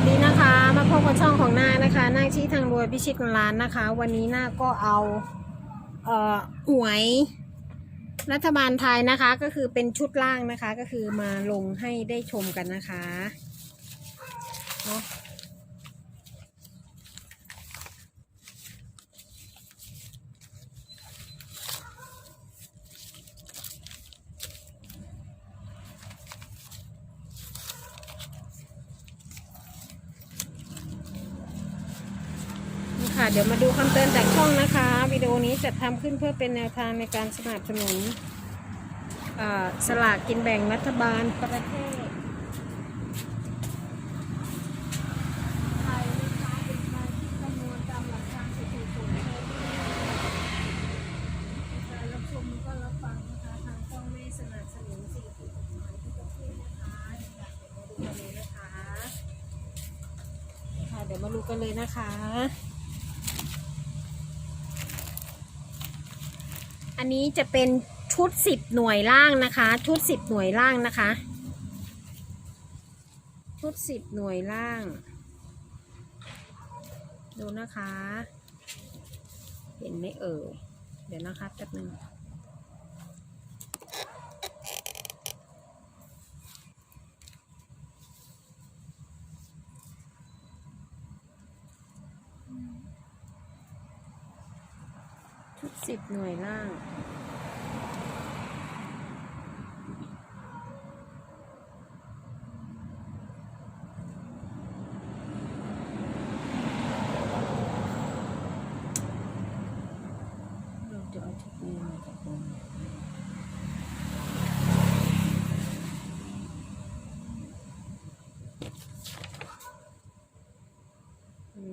สดีนะคะ มาพบกับช่องของนานะคะนางชี้ทางรวยพิชิตร้านนะคะ วันนี้นาก็เอาเอ่อหวย รัฐบาลไทยนะคะ ก็คือเป็นชุดล่างนะคะ ก็คือมาลงให้ได้ชมกันนะคะเนาะ เดี๋ยวมาดูคำเตือนจากช่องนะคะ วิดีโอนี้จัดทำขึ้นเพื่อเป็นแนวทางในการสนับสนุนสลากกินแบ่งรัฐบาลประเทศไทยนะคะเป็นการคิดคำนวณตามหลักการสถิติผลในการรับชมก็รับฟังนะคะทางช่องไม่สนับสนุนสิ่งผิดกฎหมายที่จะพูดนะคะอยากเดี๋ยวมาดูกันเลยนะคะค่ะเดี๋ยวมาดูกันเลยนะคะ อันนี้จะเป็นชุดสิบหน่วยล่างนะคะ ชุดสิบหน่วยล่างนะคะ ชุดสิบหน่วยล่าง ดูนะคะ เห็นไหมเอ่ยเดี๋ยวนะคะแป๊บนึง สิบหน่วยล่าง เราจะเอาชุดนี้มาจากตรงไหนอื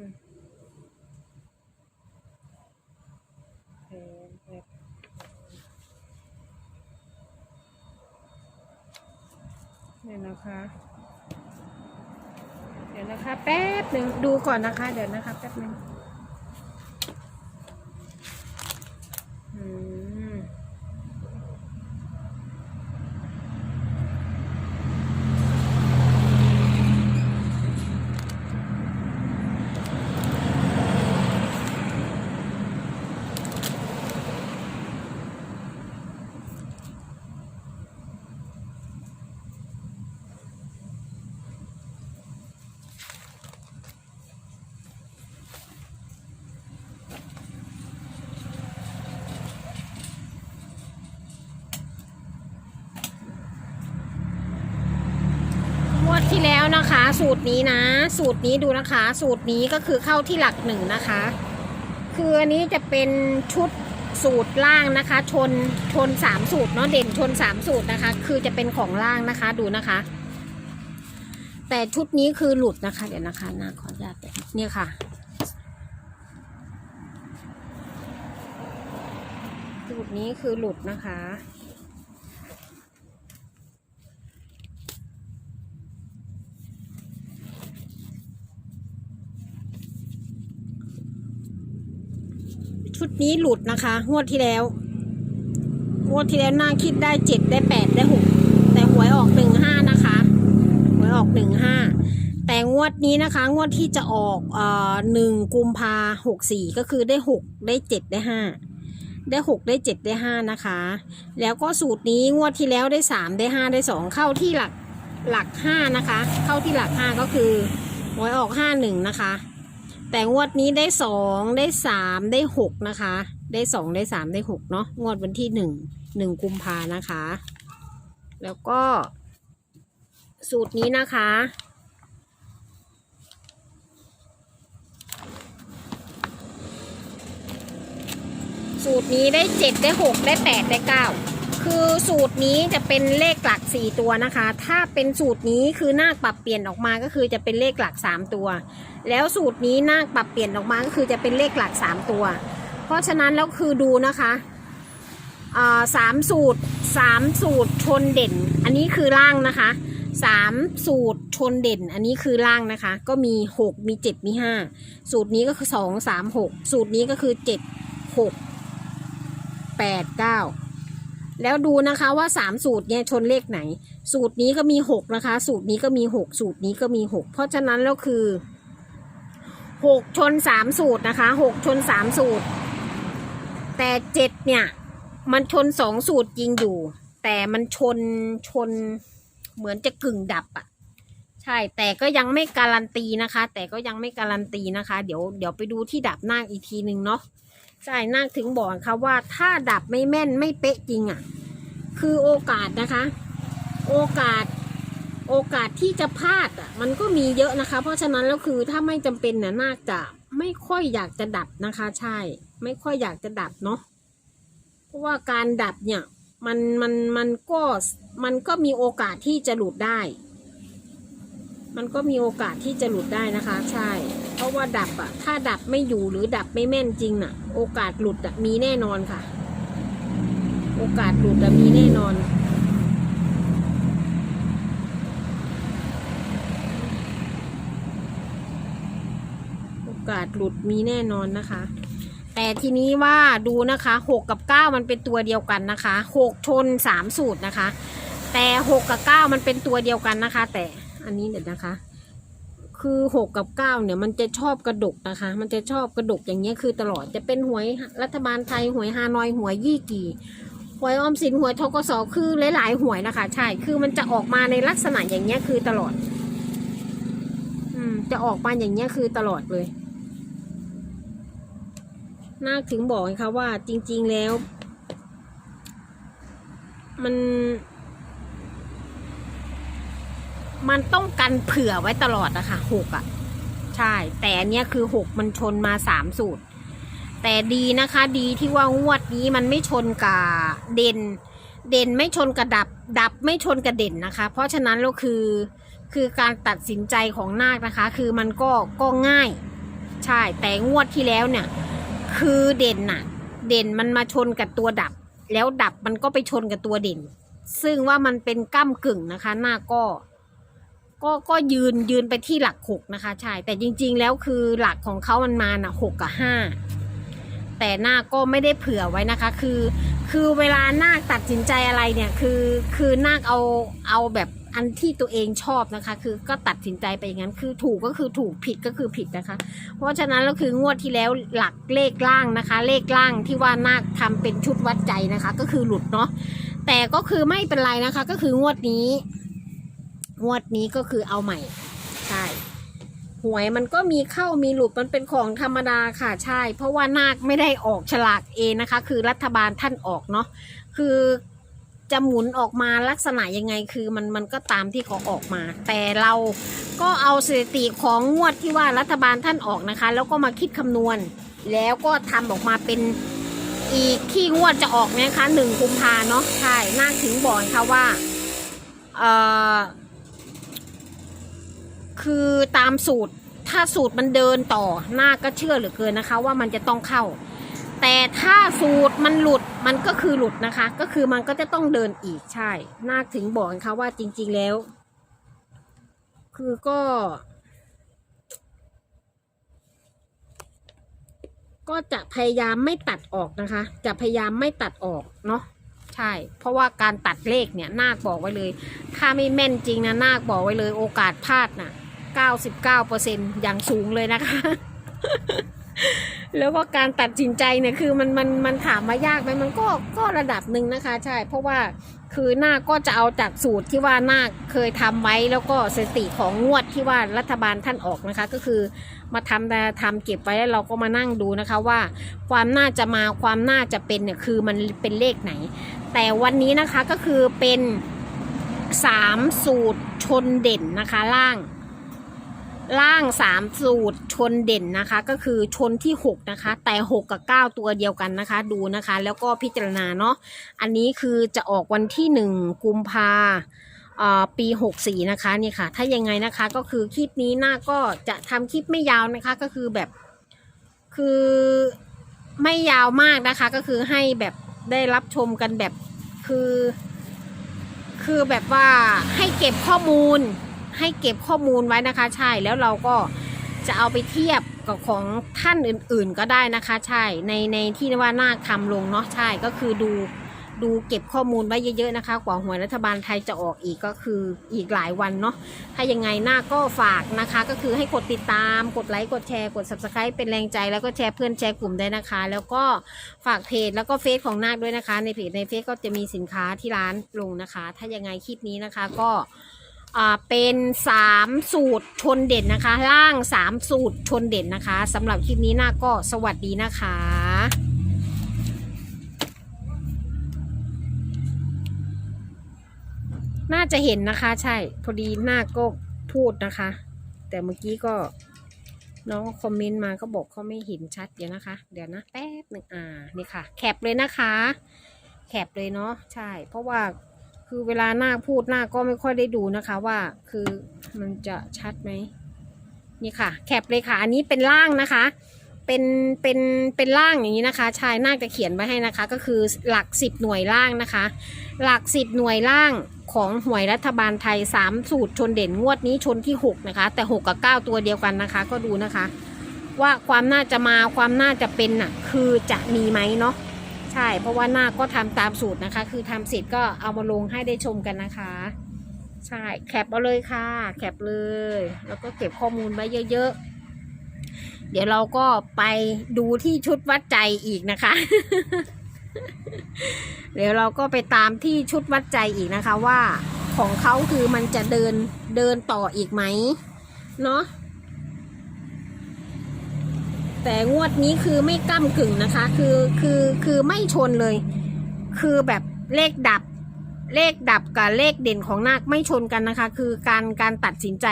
มแพงแบบเนี่ยนะคะ เดี๋ยวนะคะ แป๊บหนึ่งดูก่อนนะคะ เดี๋ยวนะคะ แป๊บหนึ่ง อืมงวด ที่แล้วนะคะ สูตรนี้นะ สูตรนี้ดูนะคะ สูตรนี้ก็คือเข้าที่หลักหนึ่งนะคะ คืออันนี้จะเป็นชุดสูตรล่างนะคะ ชนชนสามสูตรเนาะเด่นชนสามสูตรนะคะ คือจะเป็นของล่างนะคะดูนะคะ แต่ชุดนี้คือหลุดนะคะ เดี๋ยวนะคะนาขออนุญาตเนี่ยค่ะสูตรนี้คือหลุดนะคะ ชุดนี้หลุดนะคะงวดที่แล้วงวดที่แล้วน่าคิดได้เจ็ดได้แปดได้หกแต่หวยออกหนึ่งห้านะคะหวยออกหนึ่งห้าแต่งวดนี้นะคะ งวดที่จะออกเอ่อหนึ่งกุมภาหกสี่ก็คือได้หกได้เจ็ดได้ห้าได้หกได้เจ็ดได้ห้านะคะ แล้วก็สูตรนี้งวดที่แล้วได้สามได้ห้าได้สองเข้าที่หลักหลักห้านะคะ เข้าที่หลักห้าก็คือหวยออกห้าหนึ่งนะคะ แต่งวดนี้ได้สองได้สามได้หกนะคะ ได้สองได้สามได้หกเนาะงวดวันที่หนึ่งหนึ่งกุมภานะคะ แล้วก็ สูตรนี้นะคะ สูตรนี้ได้เจ็ดได้หกได้แปดได้เก้า คือสูตรนี้จะเป็นเลขหลักสี่ตัวนะคะ ถ้าเป็นสูตรนี้คือนาคปรับเปลี่ยนออกมาก็คือจะเป็นเลขหลักสามตัว แล้วสูตรนี้นาคปรับเปลี่ยนออกมาก็คือจะเป็นเลขหลักสามตัว เพราะฉะนั้นแล้วคือดูนะคะสามสูตรสามสูตรชนเด่น อันนี้คือล่างนะคะสามสูตรชนเด่น อันนี้คือล่างนะคะ ก็มีหกมีเจ็ดมีห้าสูตรนี้ก็คือสองสามหกสูตรนี้ก็คือเจ็ดหกแปดเก้า แล้วดูนะคะว่าสามสูตรเนี่ยชนเลขไหน สูตรนี้ก็มีหกนะคะ สูตรนี้ก็มีหกสูตรนี้ก็มีหกเพราะฉะนั้นแล้วคือหกชนสามสูตรนะคะหกชนสามสูตร แต่เจ็ดเนี่ย มันชนสองสูตรจริงอยู่ แต่มันชนชนเหมือนจะกึ่งดับอะใช่ แต่ก็ยังไม่การันตีนะคะ แต่ก็ยังไม่การันตีนะคะ เดี๋ยวเดี๋ยวไปดูที่ดับนาอีกทีหนึ่งเนาะ ใช่นาคถึงบอกค่ะว่าถ้าดับไม่แม่นไม่เป๊ะจริงอะคือโอกาสนะคะ โอกาสโอกาสที่จะพลาดอะ มันก็มีเยอะนะคะ เพราะฉะนั้นแล้วคือถ้าไม่จำเป็นน่ะนาคจะไม่ค่อยอยากจะดับนะคะ ใช่ ไม่ค่อยอยากจะดับเนาะเพราะว่าการดับเนี่ย มันมันมันก็มันก็มีโอกาสที่จะหลุดได้ มันก็มีโอกาสที่จะหลุดได้นะคะ ใช่ ราะว่าดับอะถ้าดับไม่อยู่หรือดับไม่แม่นจริงน่ะ โอกาสหลุดอะมีแน่นอนค่ะ โอกาสหลุดอะมีแน่นอนโอกาสหลุดมีแน่นอนนะคะ แต่ทีนี้ว่าดูนะคะหกกับเก้ามันเป็นตัวเดียวกันนะคะหกชนสามสูตรนะคะ แต่หกกับเก้ามันเป็นตัวเดียวกันนะคะ แต่อันนี้เดี๋ยวนะคะ คือหกกับเก้าเนี่ยมันจะชอบกระดกนะคะ มันจะชอบกระดกอย่างเงี้ยคือตลอดจะเป็นหวยรัฐบาลไทยหวยฮานอยหวยยี่กี่หวยออมสินหวยทกสคือหลายๆหวยนะคะ ใช่คือมันจะออกมาในลักษณะอย่างเงี้ยคือตลอด อืม จะออกมาอย่างเงี้ยคือตลอดเลยนาคถึงบอกไงคะว่าจริง ๆแล้ว มัน มันต้องกันเผื่อไว้ตลอดนะคะหกอะ่ะ ใช่ แต่อันเนี้ยคือหกมันชนมาสามสูตร แต่ดีนะคะ ดีที่ว่างวดนี้มันไม่ชนกับเด่น เด่นไม่ชนกับดับ ดับไม่ชนกับเด่นนะคะ เพราะฉะนั้นแล้วคือคือการตัดสินใจของนาคนะคะ คือมันก็ก็ง่าย ใช่ แต่งวดที่แล้วเนี่ย คือเด่นน่ะ เด่นมันมาชนกับตัวดับ แล้วดับมันก็ไปชนกับตัวเด่น ซึ่งว่ามันเป็นก้ากึ่งนะคะหน้าก็ ก็ก็ยืนยืนไปที่หลักหกนะคะ ใช่ แต่จริง ๆ แล้วคือหลักของเขามันมาน่ะหกกับห้าแต่หน้าก็ไม่ได้เผื่อไว้นะคะ คือ คือเวลานาคตัดสินใจอะไรเนี่ย คือคือนาคเอาเอาแบบอันที่ตัวเองชอบนะคะ คือก็ตัดสินใจไปอย่างนั้น คือถูกก็คือถูกผิดก็คือผิดนะคะ เพราะฉะนั้นแล้วคืองวดที่แล้วหลักเลขล่างนะคะ เลขล่างที่ว่านาคทำเป็นชุดวัดใจนะคะ ก็คือหลุดเนาะแต่ก็คือไม่เป็นไรนะคะ ก็คืองวดนี้ งวดนี้ก็คือเอาใหม่ใช่หวยมันก็มีเข้ามีหลุดมันเป็นของธรรมดาค่ะใช่ เพราะว่านาคไม่ได้ออกฉลากเองนะคะ คือรัฐบาลท่านออกเนาะคือจะหมุนออกมาลักษณะยังไงคือมันมันก็ตามที่เขาออกมา แต่เราก็เอาสถิติของงวดที่ว่ารัฐบาลท่านออกนะคะ แล้วก็มาคิดคำนวณ แล้วก็ทำออกมาเป็นอีกที่งวดจะออกนะคะหนึ่งกุมภาเนาะใช่น่าถึงบอกค่ะว่าเอ่อ คือตามสูตรถ้าสูตรมันเดินต่อหน้าก็เชื่อเหลือเกินนะคะ ว่ามันจะต้องเข้า แต่ถ้าสูตรมันหลุดมันก็คือหลุดนะคะ ก็คือมันก็จะต้องเดินอีกใช่นาคถึงบอกนะคะว่าจริง ๆแล้ว คือก็ ก็จะพยายามไม่ตัดออกนะคะ จะพยายามไม่ตัดออกเนาะใช่ เพราะว่าการตัดเลขเนี่ยนาคบอกไว้เลย ถ้าไม่แม่นจริงนะนาคบอกไว้เลยโอกาสพลาดนะ 99%อย่างสูงเลยนะคะ แล้วก็การตัดสินใจเนี่ยคือมันมันมันถามมายากไหมมันก็ก็ระดับหนึ่งนะคะ ใช่ เพราะว่าคือหน้าก็จะเอาจากสูตรที่ว่านาเคยทำไว้แล้วก็สติของงวดที่ว่ารัฐบาลท่านออกนะคะ ก็คือมาทำแต่ทำเก็บไว้แล้วเราก็มานั่งดูนะคะว่า ความน่าจะมาความน่าจะเป็นเนี่ยคือมันเป็นเลขไหน แต่วันนี้นะคะก็คือเป็นสามสูตรชนเด่นนะคะล่าง ล่างสามสูตรชนเด่นนะคะ ก็คือชนที่หกนะคะ แต่หกกับเก้าตัวเดียวกันนะคะ ดูนะคะ แล้วก็พิจารณาเนาะอันนี้คือจะออกวันที่หนึ่งกุมภาปีหกสี่นะคะนี่ค่ะ ถ้ายังไงนะคะก็คือคลิปนี้หน้าก็จะทำคลิปไม่ยาวนะคะก็คือแบบคือไม่ยาวมากนะคะ ก็คือให้แบบได้รับชมกันแบบคือ คือแบบว่าให้เก็บข้อมูล ให้เก็บข้อมูลไว้นะคะ ใช่แล้วเราก็จะเอาไปเทียบกับของท่านอื่นๆก็ได้นะคะ ใช่ในในที่ว่านาคทำลงเนาะใช่ก็คือดูดูเก็บข้อมูลไว้เยอะๆนะคะกว่าหวยรัฐบาลไทยจะออกอีกก็คืออีกหลายวันเนาะถ้ายังไงหน้าก็ฝากนะคะ ก็คือให้กดติดตาม กดไลค์กดแชร์กด subscribe เป็นแรงใจ แล้วก็แชร์เพื่อนแชร์กลุ่มได้นะคะ แล้วก็ฝากเพจแล้วก็เฟซของนาคด้วยนะคะ ในเพจในเฟซก็จะมีสินค้าที่ร้านลงนะคะ ถ้ายังไงคลิปนี้นะคะก็ เป็นสามสูตรชนเด่นนะคะ ล่างสามสูตรชนเด่นนะคะสำหรับคลิปนี้นาก็สวัสดีนะคะน่าจะเห็นนะคะใช่พอดีนาก็พูดนะคะ แต่เมื่อกี้ก็น้องคอมเมนต์มาก็บอกเขาไม่เห็นชัดเดี๋ยวนะคะ เดี๋ยวนะแป๊บหนึ่งอ่านี่ค่ะ แคปเลยนะคะ แคปเลยเนาะใช่ เพราะว่า คือเวลาหน้าพูดหน้าก็ไม่ค่อยได้ดูนะคะว่าคือมันจะชัดไหมนี่ค่ะ แคปเลยค่ะ อันนี้เป็นล่างนะคะ เป็นเป็นเป็นล่างอย่างนี้นะคะ ชายน่าจะเขียนไว้ให้นะคะ ก็คือหลักสิบหน่วยล่างนะคะ หลักสิบหน่วยล่างของหวยรัฐบาลไทยสามสูตรชนเด่นงวดนี้ชนที่หกนะคะ แต่หกกับเก้าตัวเดียวกันนะคะ ก็ดูนะคะ ว่าความน่าจะมาความน่าจะเป็นน่ะ คือจะมีไหมเนาะ ใช่ เพราะว่าหน้าก็ทำตามสูตรนะคะ คือทำเสร็จก็เอามาลงให้ได้ชมกันนะคะ ใช่แคปเอาเลยค่ะ แคปเลย แล้วก็เก็บข้อมูลไว้เยอะๆ เดี๋ยวเราก็ไปดูที่ชุดวัดใจอีกนะคะ เดี๋ยวเราก็ไปตามที่ชุดวัดใจอีกนะคะว่าของเขาคือมันจะเดินเดินต่ออีกไหมเนาะ แต่งวดนี้คือไม่ก้ากึ่งนะคะ คือคือคือไม่ชนเลย คือแบบเลขดับ เลขดับกับเลขเด่นของนาคไม่ชนกันนะคะ คือการการตัดสินใจ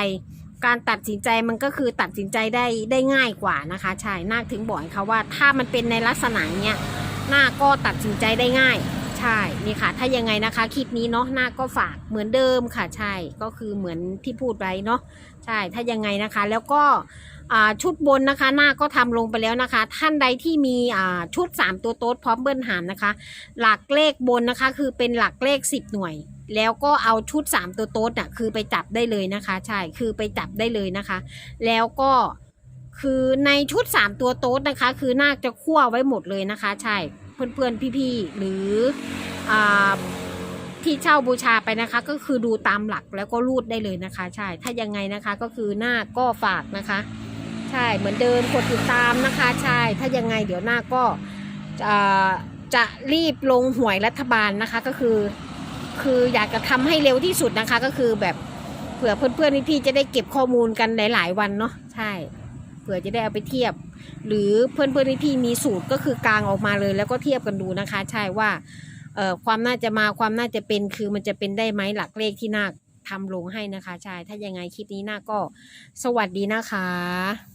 การตัดสินใจมันก็คือตัดสินใจได้ได้ง่ายกว่านะคะใช่นาคถึงบอกให้เขาว่า ถ้ามันเป็นในลักษณะเนี้ยนาคก็ตัดสินใจได้ง่ายใช่นี่ค่ะ ถ้ายังไงนะคะคลิปนี้เนาะนาคก็ฝากเหมือนเดิมค่ะใช่ก็คือเหมือนที่พูดไว้เนาะใช่ถ้ายังไงนะคะ แล้วก็ ชุดบนนะคะ หน้าก็ทำลงไปแล้วนะคะ ท่านใดที่มีชุด 3 ตัวโต๊ดพร้อมเบิ้ลหามนะคะ หลักเลขบนนะคะ คือเป็นหลักเลข 10 หน่วย แล้วก็เอาชุด 3 ตัวโต๊ดอะคือไปจับได้เลยนะคะ ใช่คือไปจับได้เลยนะคะ แล้วก็คือในชุด 3 ตัวโต๊ดนะคะ คือน่าจะคั่วไว้หมดเลยนะคะ ใช่เพื่อนๆพี่ๆหรืออที่เช่าบูชาไปนะคะ ก็คือดูตามหลักแล้วก็รูดได้เลยนะคะ ใช่ถ้ายังไงนะคะก็คือหน้าก็ฝากนะคะ ใช่เหมือนเดิมกดติดตามนะคะ ใช่ถ้ายังไงเดี๋ยวหน้าก็จะจะรีบลงหวยรัฐบาลนะคะก็คือ คืออยากจะทำให้เร็วที่สุดนะคะ ก็คือแบบเผื่อเพื่อนๆพี่ๆจะได้เก็บข้อมูลกันหลาย ๆ วันเนาะใช่เผื่อจะได้เอาไปเทียบ หรือเพื่อนๆพี่ๆมีสูตรก็คือกลางออกมาเลย แล้วก็เทียบกันดูนะคะ ใช่ว่าเอ่อความน่าจะมาความน่าจะเป็นคือมันจะเป็นได้ไหมหลักเลขที่นาคทำลงให้นะคะ ใช่ถ้ายังไงคลิปนี้นาคก็สวัสดีนะคะ